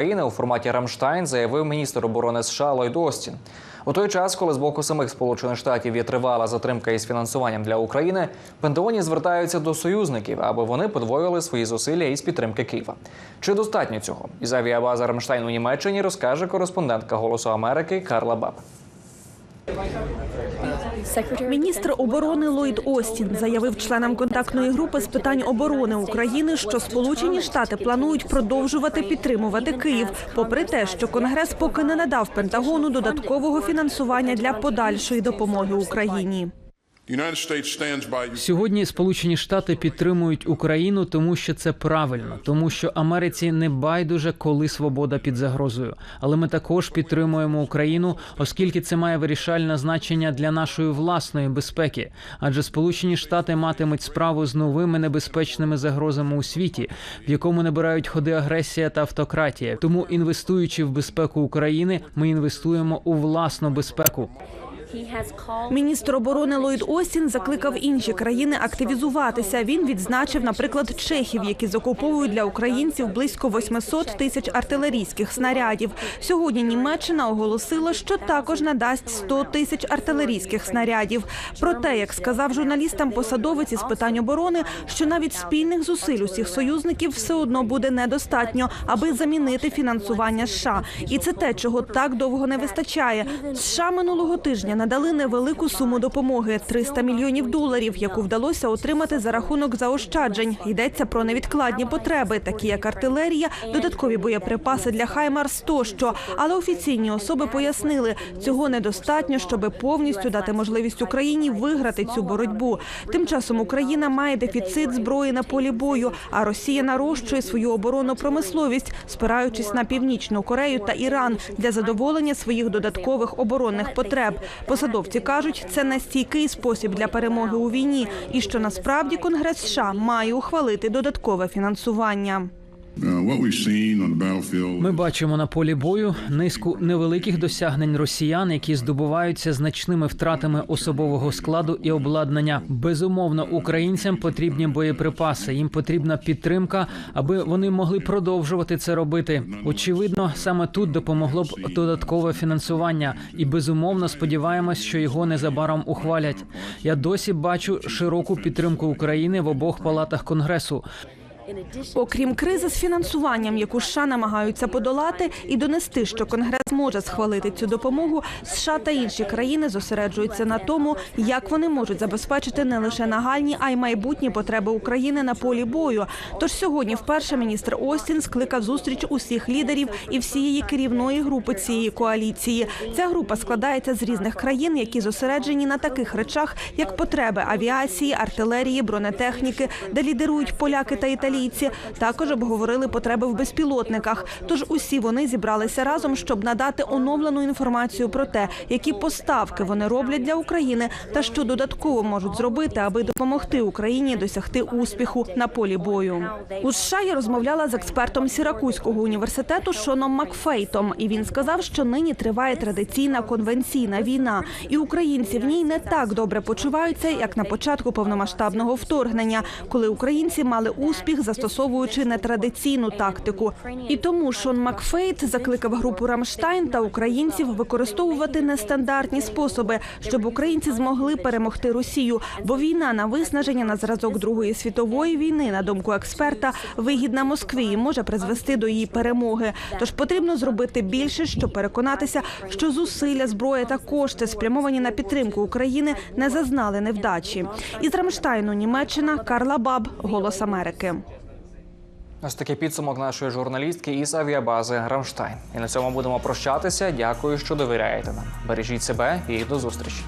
України у форматі Рамштайн заявив міністр оборони США Ллойд Остін. У той час, коли з боку самих Сполучених Штатів є тривала затримка із фінансуванням для України, Пентагоні звертаються до союзників, аби вони подвоїли свої зусилля із підтримки Києва. Чи достатньо цього? Із авіабази Рамштайн у Німеччині розкаже кореспондентка Голосу Америки Карла Баб. Міністр оборони Ллойд Остін заявив членам контактної групи з питань оборони України, що Сполучені Штати планують продовжувати підтримувати Київ, попри те, що Конгрес поки не надав Пентагону додаткового фінансування для подальшої допомоги Україні. Сьогодні Сполучені Штати підтримують Україну, тому що це правильно, тому що Америці не байдуже, коли свобода під загрозою. Але ми також підтримуємо Україну, оскільки це має вирішальне значення для нашої власної безпеки. Адже Сполучені Штати матимуть справу з новими небезпечними загрозами у світі, в якому набирають ходи агресія та автократія. Тому інвестуючи в безпеку України, ми інвестуємо у власну безпеку. Міністр оборони Ллойд Остін закликав інші країни активізуватися. Він відзначив, наприклад, чехів, які закуповують для українців близько 800 тисяч артилерійських снарядів. Сьогодні Німеччина оголосила, що також надасть 100 тисяч артилерійських снарядів. Проте, як сказав журналістам посадовець із питань оборони, що навіть спільних зусиль усіх союзників все одно буде недостатньо, аби замінити фінансування США. І це те, чого так довго не вистачає. США минулого тижня надали невелику суму допомоги 300 мільйонів доларів, яку вдалося отримати за рахунок заощаджень. Йдеться про невідкладні потреби, такі як артилерія, додаткові боєприпаси для Хаймарс тощо. Але офіційні особи пояснили, цього недостатньо, щоб повністю дати можливість Україні виграти цю боротьбу. Тим часом Україна має дефіцит зброї на полі бою, а Росія нарощує свою оборонну промисловість, спираючись на північну Корею та Іран для задоволення своїх додаткових оборонних потреб. Посадовці кажуть, це настійкий спосіб для перемоги у війні, і що насправді Конгрес США має ухвалити додаткове фінансування. Uh. Ми бачимо на полі бою низку невеликих досягнень росіян, які здобуваються значними втратами особового складу і обладнання. Безумовно, українцям потрібні боєприпаси. Їм потрібна підтримка, аби вони могли продовжувати це робити. Очевидно, саме тут допомогло б додаткове фінансування, і безумовно сподіваємось, що його незабаром ухвалять. Я досі бачу широку підтримку України в обох палатах конгресу. Окрім кризи з фінансуванням, яку США намагаються подолати, і донести, що Конгрес може схвалити цю допомогу, США та інші країни зосереджуються на тому, як вони можуть забезпечити не лише нагальні, а й майбутні потреби України на полі бою. Тож сьогодні вперше міністр Остін скликав зустріч усіх лідерів і всієї керівної групи цієї коаліції. Ця група складається з різних країн, які зосереджені на таких речах, як потреби авіації, артилерії, бронетехніки, де лідерують поляки та італійці. Також обговорили потреби в безпілотниках. Тож усі вони зібралися разом, щоб надати оновлену інформацію про те, які поставки вони роблять для України, та що додатково можуть зробити, аби допомогти Україні досягти успіху на полі бою. У США я розмовляла з експертом Сіракузького університету Шоном Макфейтом, і він сказав, що нині триває традиційна конвенційна війна, і українці в ній не так добре почуваються, як на початку повномасштабного вторгнення, коли українці мали успіх, застосовуючи нетрадиційну тактику. І тому Шон Макфейт закликав групу Рамштайн та українців використовувати нестандартні способи, щоб українці змогли перемогти Росію. Бо війна на виснаження на зразок Другої світової війни, на думку експерта, вигідна Москві і може призвести до її перемоги. Тож потрібно зробити більше, щоб переконатися, що зусилля, зброя та кошти, спрямовані на підтримку України, не зазнали невдачі. Із Рамштайну Німеччина Карла Баб, Голос Америки. Ось такий підсумок нашої журналістки із авіабази Рамштайн. І на цьому будемо прощатися. Дякую, що довіряєте нам. Бережіть себе і до зустрічі.